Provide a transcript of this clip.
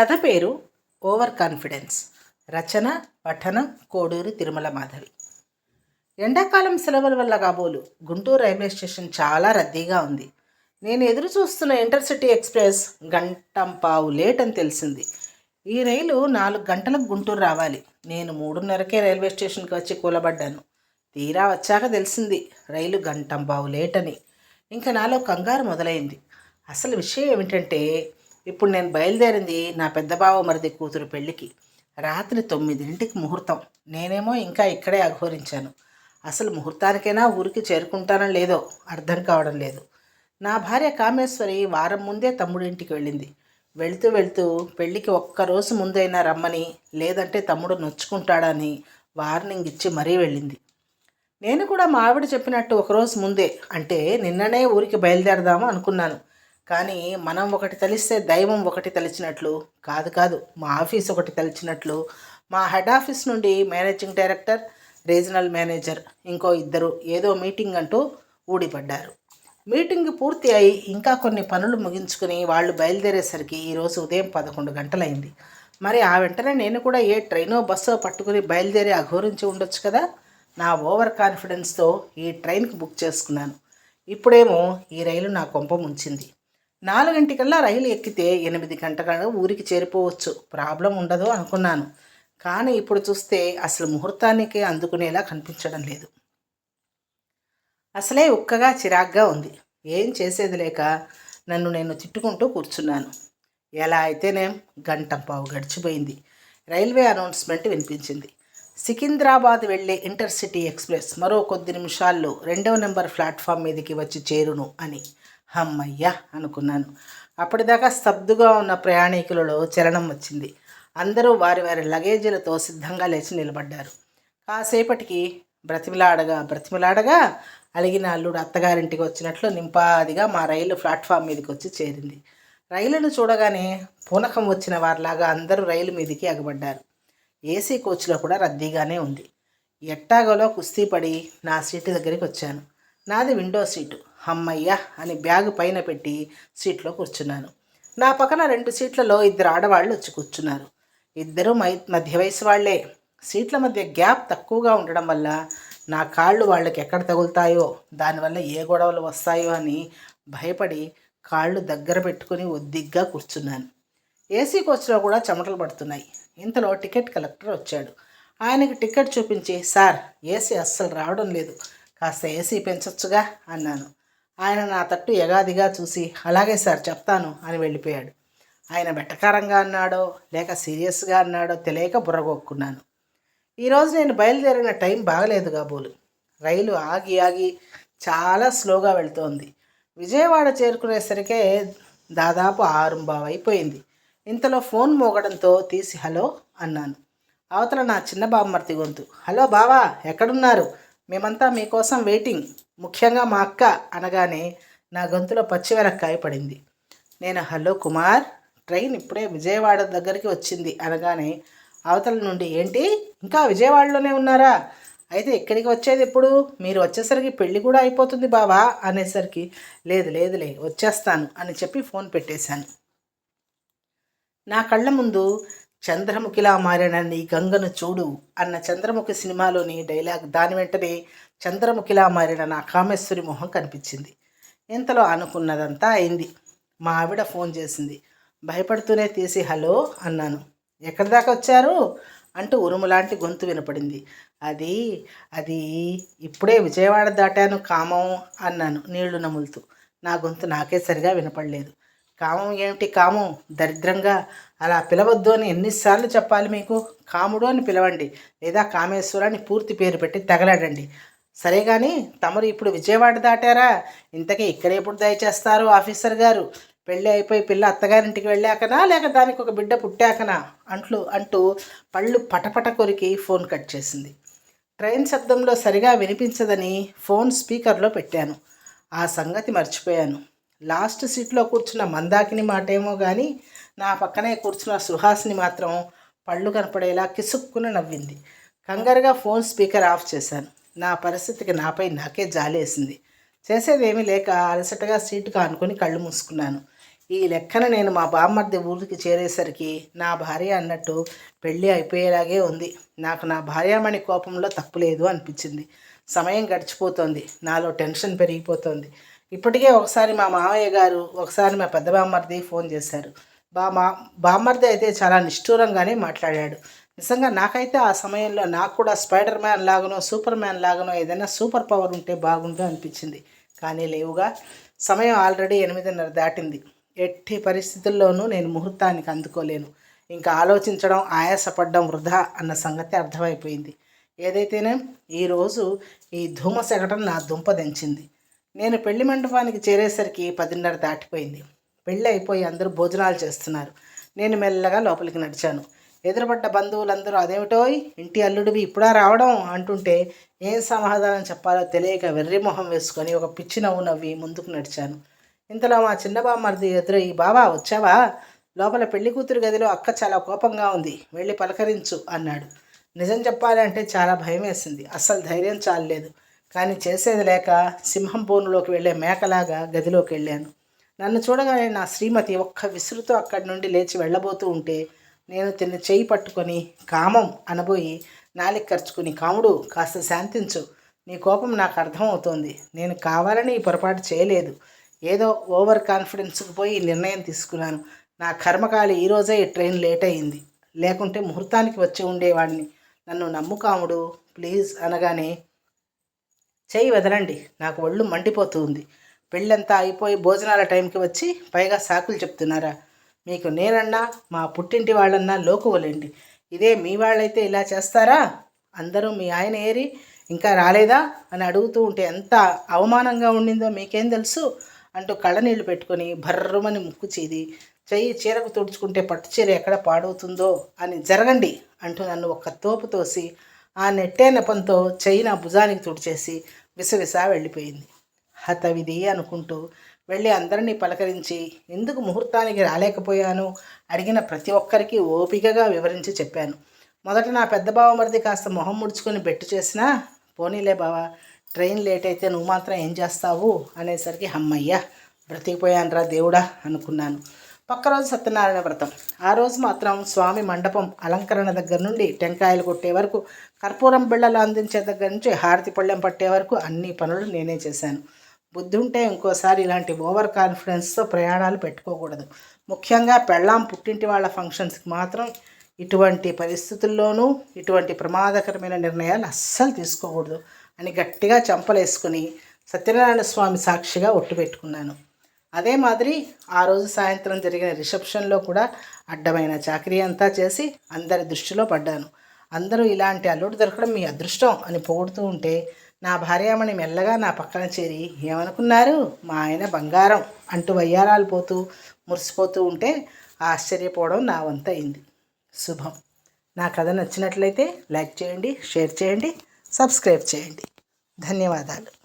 కథ పేరు over confidence. రచన పఠనం కోడూరి తిరుమల మాధవి. ఎండాకాలం సెలవుల వల్ల కాబోలు గుంటూరు రైల్వే స్టేషన్ చాలా రద్దీగా ఉంది. నేను ఎదురు చూస్తున్న ఇంటర్సిటీ ఎక్స్ప్రెస్ గంటంపావు లేట్ అని తెలిసింది. ఈ రైలు నాలుగు గంటలకు గుంటూరు రావాలి. నేను మూడున్నరకే రైల్వే స్టేషన్కి వచ్చి కూలబడ్డాను. తీరా వచ్చాక తెలిసింది రైలు గంటంపావు లేట్ అని. ఇంకా నాలో కంగారు మొదలైంది. అసలు విషయం ఏమిటంటే ఇప్పుడు నేను బయలుదేరింది నా పెద్ద బావ మరిది కూతురు పెళ్ళికి. రాత్రి తొమ్మిదింటికి ముహూర్తం. నేనేమో ఇంకా ఇక్కడే అఘోరించాను. అసలు ముహూర్తానికైనా ఊరికి చేరుకుంటానో లేదో అర్థం కావడం లేదు. నా భార్య కామేశ్వరి వారం ముందే తమ్ముడింటికి వెళ్ళింది. వెళుతూ వెళుతూ పెళ్ళికి ఒక్కరోజు ముందైనా రమ్మని లేదంటే తమ్ముడు నొచ్చుకుంటాడని వార్నింగ్ ఇచ్చి మరీ వెళ్ళింది. నేను కూడా మా ఆవిడ చెప్పినట్టు ఒకరోజు ముందే అంటే నిన్ననే ఊరికి బయలుదేరదాము అనుకున్నాను. కానీ మనం ఒకటి తలిస్తే దైవం ఒకటి తలిచినట్లు కాదు కాదు మా ఆఫీస్ ఒకటి తలిచినట్లు. మా హెడ్ ఆఫీస్ నుండి మేనేజింగ్ డైరెక్టర్ రీజనల్ మేనేజర్ ఇంకో ఇద్దరు ఏదో మీటింగ్ అంటూ ఊడిపడ్డారు. మీటింగ్ పూర్తి అయి ఇంకా కొన్ని పనులు ముగించుకుని వాళ్ళు బయలుదేరేసరికి ఈరోజు ఉదయం పదకొండు గంటలైంది. మరి ఆ వెంటనే నేను కూడా ఏ ట్రైనో బస్సో పట్టుకుని బయలుదేరి అఘోరించి ఉండొచ్చు కదా? నా ఓవర్ కాన్ఫిడెన్స్తో ఈ ట్రైన్కి బుక్ చేసుకున్నాను. ఇప్పుడేమో ఈ రైలు నా కొంప ముంచింది. నాలుగింటికల్లా రైలు ఎక్కితే ఎనిమిది గంటల ఊరికి చేరిపోవచ్చు. ప్రాబ్లం ఉండదు అనుకున్నాను. కానీ ఇప్పుడు చూస్తే అసలు ముహూర్తానికి అందుకునేలా కనిపించడం లేదు. అసలే ఉక్కగా చిరాగ్గా ఉంది. ఏం చేసేది లేక నన్ను నేను తిట్టుకుంటూ కూర్చున్నాను. ఎలా అయితేనేం గంట పావు గడిచిపోయింది. రైల్వే అనౌన్స్మెంట్ వినిపించింది. సికింద్రాబాద్ వెళ్ళే ఇంటర్సిటీ ఎక్స్ప్రెస్ మరో కొద్ది నిమిషాల్లో రెండవ నెంబర్ ప్లాట్ఫామ్ మీదకి వచ్చి చేరును అని. అమ్మయ్యా అనుకున్నాను. అప్పటిదాకా స్తబ్దుగా ఉన్న ప్రయాణికులలో చలనం వచ్చింది. అందరూ వారి వారి లగేజీలతో సిద్ధంగా లేచి నిలబడ్డారు. కాసేపటికి బ్రతిమిలాడగా బ్రతిమిలాడగా అలిగిన అల్లుడు అత్తగారింటికి వచ్చినట్లు నింపాదిగా మా రైలు ప్లాట్ఫామ్ మీదకి వచ్చి చేరింది. రైలును చూడగానే పూనకం వచ్చిన వారిలాగా అందరూ రైలు మీదకి ఎగబడ్డారు. ఏసీ కోచ్లో కూడా రద్దీగానే ఉంది. ఎట్టాగోలో కుస్తీ పడి నా సీటు దగ్గరికి వచ్చాను. నాది విండో సీటు. అమ్మయ్య! అని బ్యాగు పైన పెట్టి సీట్లో కూర్చున్నాను. నా పక్కన రెండు సీట్లలో ఇద్దరు ఆడవాళ్ళు వచ్చి కూర్చున్నారు. ఇద్దరు మై మధ్య వయసు వాళ్ళే. సీట్ల మధ్య గ్యాప్ తక్కువగా ఉండడం వల్ల నా కాళ్ళు వాళ్ళకి ఎక్కడ తగులుతాయో దానివల్ల ఏ గొడవలు వస్తాయో అని భయపడి కాళ్ళు దగ్గర పెట్టుకుని ఒద్దిగ్గా కూర్చున్నాను. ఏసీ కోచ్లో కూడా చెమటలు పడుతున్నాయి. ఇంతలో టికెట్ కలెక్టర్ వచ్చాడు. ఆయనకి టికెట్ చూపించి సార్ ఏసీ అస్సలు రావడం లేదు. కాస్త ఏసీ పెంచొచ్చుగా అన్నాను. ఆయన నా తట్టు యగాదిగా చూసి అలాగే సార్ చెప్తాను అని వెళ్ళిపోయాడు. ఆయన వెటకారంగా అన్నాడో లేక సీరియస్గా అన్నాడో తెలియక బుర్రగొక్కున్నాను ఈరోజు నేను బయలుదేరిన టైం బాగలేదు కాబోలు రైలు ఆగి ఆగి చాలా స్లోగా వెళ్తోంది. విజయవాడ చేరుకునేసరికే దాదాపు ఆరుంబావు అయిపోయింది ఇంతలో ఫోన్ మోగడంతో తీసి హలో అన్నాను. అవతల నా చిన్న బామ్మర్తి గొంతు హలో బావా ఎక్కడున్నారు? మేమంతా మీకోసం వెయిటింగ్. ముఖ్యంగా మా అక్క అనగానే నా గొంతులో పచ్చివెనక్కాయ పడింది. నేను హలో కుమార్ ట్రైన్ ఇప్పుడే విజయవాడ దగ్గరికి వచ్చింది అనగానే అవతల నుండి ఏంటి? ఇంకా విజయవాడలోనే ఉన్నారా? అయితే ఇక్కడికి వచ్చేది ఎప్పుడు మీరు వచ్చేసరికి పెళ్ళి కూడా అయిపోతుంది బావా అనేసరికి లేదు లేదులే వచ్చేస్తాను అని చెప్పి ఫోన్ పెట్టేశాను. నా కళ్ళ ముందు చంద్రముఖిలా మారిన నీ గంగను చూడు అన్న చంద్రముఖి సినిమాలోని డైలాగ్ దాని వెంటనే చంద్రముఖిలా మారిన నా కామేశ్వరి మొహం కనిపించింది. ఇంతలో అనుకున్నదంతా అయింది. మా ఆవిడ ఫోన్ చేసింది. భయపడుతూనే తీసి హలో అన్నాను. ఎక్కడి దాకా వచ్చారు? అంటూ ఉరుములాంటి గొంతు వినపడింది. అది అది ఇప్పుడే విజయవాడ దాటాను కామం అన్నాను నీళ్ళు నములుతూ. నా గొంతు నాకే సరిగా వినపడలేదు. కామం ఏమిటి కామం? దరిద్రంగా అలా పిలవద్దు అని ఎన్నిసార్లు చెప్పాలి మీకు? కాముడు అని పిలవండి. లేదా కామేశ్వరాన్ని పూర్తి పేరు పెట్టి తగలాడండి. సరే కానీ తమరు ఇప్పుడు విజయవాడ దాటారా? ఇంతకీ ఇక్కడ ఎప్పుడు దయచేస్తారు ఆఫీసర్ గారు? పెళ్ళి అయిపోయి పిల్ల అత్తగారింటికి వెళ్ళాకనా? లేక దానికి ఒక బిడ్డ పుట్టాకనా? అంట్లు అంటూ పళ్ళు పటపట కొరికి ఫోన్ కట్ చేసింది. ట్రైన్ శబ్దంలో సరిగా వినిపించదని ఫోన్ స్పీకర్లో పెట్టాను. ఆ సంగతి మర్చిపోయాను. లాస్ట్ సీట్లో కూర్చున్న మందాకిని మాటేమో కానీ నా పక్కనే కూర్చున్న సుహాస్ని మాత్రం పళ్ళు కనపడేలా కిసుక్కున నవ్వింది. కంగారుగా ఫోన్ స్పీకర్ ఆఫ్ చేశాను. నా పరిస్థితికి నాపై నాకే జాలేసింది చేసేదేమీ లేక అలసటగా సీటుగా అనుకుని కళ్ళు మూసుకున్నాను. ఈ లెక్కన నేను మా బామ్మర్ది ఊరికి చేరేసరికి నా భార్య అన్నట్టు పెళ్ళి అయిపోయేలాగే ఉంది. నాకు నా భార్యామణి కోపంలో తప్పులేదు అనిపించింది. సమయం గడిచిపోతోంది. నాలో టెన్షన్ పెరిగిపోతోంది. ఇప్పటికే ఒకసారి మా మామయ్య గారు ఒకసారి మా పెద్ద బామ్మర్ది ఫోన్ చేశారు. బా మా బామ్మర్ది అయితే చాలా నిష్ఠూరంగానే మాట్లాడాడు. నిజంగా నాకైతే ఆ సమయంలో నాకు కూడా స్పైడర్ మ్యాన్ లాగానో సూపర్ మ్యాన్ లాగనో ఏదైనా సూపర్ పవర్ ఉంటే బాగుండు అనిపించింది. కానీ లేవుగా సమయం ఆల్రెడీ ఎనిమిదిన్నర దాటింది. ఎట్టి పరిస్థితుల్లోనూ నేను ముహూర్తానికి అందుకోలేను. ఇంకా ఆలోచించడం ఆయాసపడడం వృధా అన్న సంగతి అర్థమైపోయింది. ఏదైతేనే ఈరోజు ఈ ధూమ నా దుంప దించింది నేను పెళ్ళి మండపానికి చేరేసరికి పదిన్నర దాటిపోయింది. పెళ్ళి అయిపోయి అందరూ భోజనాలు చేస్తున్నారు. నేను మెల్లగా లోపలికి నడిచాను. ఎదురుపడ్డ బంధువులందరూ అదేమిటో ఇంటి అల్లుడివి ఇప్పుడా రావడం? అంటుంటే ఏం సమాధానం చెప్పాలో తెలియక వెర్రి మొహం వేసుకొని ఒక పిచ్చి నవ్వు నవ్వి ముందుకు నడిచాను. ఇంతలో మా చిన్న బామ్మర్ది ఎదురై బావా వచ్చావా? లోపల పెళ్ళి కూతురు గదిలో అక్క చాలా కోపంగా ఉంది. వెళ్ళి పలకరించు అన్నాడు. నిజం చెప్పాలంటే చాలా భయం వేసింది. అస్సలు ధైర్యం చాలలేదు. కానీ చేసేది లేక సింహం బోనులోకి వెళ్ళే మేకలాగా గదిలోకి వెళ్ళాను. నన్ను చూడగానే నా శ్రీమతి ఒక్క విసురుతో అక్కడి నుండి లేచి వెళ్ళబోతూ ఉంటే నేను తిన్న చేయి పట్టుకొని కామం అనబోయి నాలిక ఖర్చుకుని కాముడు కాస్త శాంతించు. నీ కోపం నాకు అర్థమవుతోంది. నేను కావాలని ఈ పొరపాటు చేయలేదు. ఏదో ఓవర్ కాన్ఫిడెన్స్కి పోయి నిర్ణయం తీసుకున్నాను. నా కర్మకాలి ఈరోజే ఈ ట్రైన్ లేట్ అయింది. లేకుంటే ముహూర్తానికి వచ్చి ఉండేవాడిని నన్ను నమ్ము కాముడు ప్లీజ్ అనగానే చెయ్యి వదలండి. నాకు ఒళ్ళు మండిపోతుంది. పెళ్ళంతా అయిపోయి భోజనాల టైంకి వచ్చి పైగా సాకులు చెప్తున్నారా? మీకు నేనన్నా మా పుట్టింటి వాళ్ళన్నా లోకువలేండి. ఇదే మీ వాళ్ళైతే ఇలా చేస్తారా? అందరూ మీ ఆయన ఏరి ఇంకా రాలేదా? అని అడుగుతూ ఉంటే ఎంత అవమానంగా ఉండిందో మీకేం తెలుసు? అంటూ కళ్ళనీళ్ళు పెట్టుకొని భర్రమని ముక్కు చీది చెయ్యి చీరకు తుడుచుకుంటే పట్టు చీర ఎక్కడ పాడవుతుందో అని జరగండి అంటూ నన్ను ఒక్క తోపు తోసి ఆ నెట్టే నెపంతో చెయ్యి నా భుజానికి తుడిచేసి విసవిసా వెళ్ళిపోయింది. హతవిధి అనుకుంటూ వెళ్ళి అందరినీ పలకరించి ఎందుకు ముహూర్తానికి రాలేకపోయాను? అడిగిన ప్రతి ఒక్కరికి ఓపికగా వివరించి చెప్పాను. మొదట నా పెద్ద బావమరిది కాస్త మొహం ముడుచుకొని బెట్టు చేసినా పోనీలే బావా ట్రైన్ లేట్ అయితే నువ్వు మాత్రం ఏం చేస్తావు? అనేసరికి హమ్మయ్య బ్రతికిపోయానురా దేవుడా అనుకున్నాను. పక్క రోజు సత్యనారాయణ వ్రతం. ఆ రోజు మాత్రం స్వామి మండపం అలంకరణ దగ్గర నుండి టెంకాయలు కొట్టే వరకు కర్పూరం బిళ్ళలు అందించే దగ్గర నుంచి హారతి పళ్ళెం పట్టే వరకు అన్ని పనులు నేనే చేశాను. బుద్ధి ఉంటే ఇంకోసారి ఇలాంటి ఓవర్ కాన్ఫిడెన్స్తో ప్రయాణాలు పెట్టుకోకూడదు. ముఖ్యంగా పెళ్ళాం పుట్టింటి వాళ్ళ ఫంక్షన్స్కి మాత్రం ఇటువంటి పరిస్థితుల్లోనూ ఇటువంటి ప్రమాదకరమైన నిర్ణయాలు అస్సలు తీసుకోకూడదు అని గట్టిగా చంపలేసుకుని సత్యనారాయణ స్వామి సాక్షిగా ఒట్టు పెట్టుకున్నాను. అదే మాదిరి ఆ రోజు సాయంత్రం జరిగిన రిసెప్షన్లో కూడా అడ్డమైన చాకరీ అంతా చేసి అందరి దృష్టిలో పడ్డాను. అందరూ ఇలాంటి అల్లుడు దొరకడం మీ అదృష్టం అని పొగుడుతూ ఉంటే నా భార్యామణి మెల్లగా నా పక్కన చేరి ఏమనుకున్నారు? మా ఆయన బంగారం అంటూ వయ్యారాలు పోతూ మురిసిపోతూ ఉంటే ఆశ్చర్యపోవడం నా వంత అయింది. శుభం. నా కథ నచ్చినట్లయితే లైక్ చేయండి షేర్ చేయండి సబ్స్క్రైబ్ చేయండి. ధన్యవాదాలు.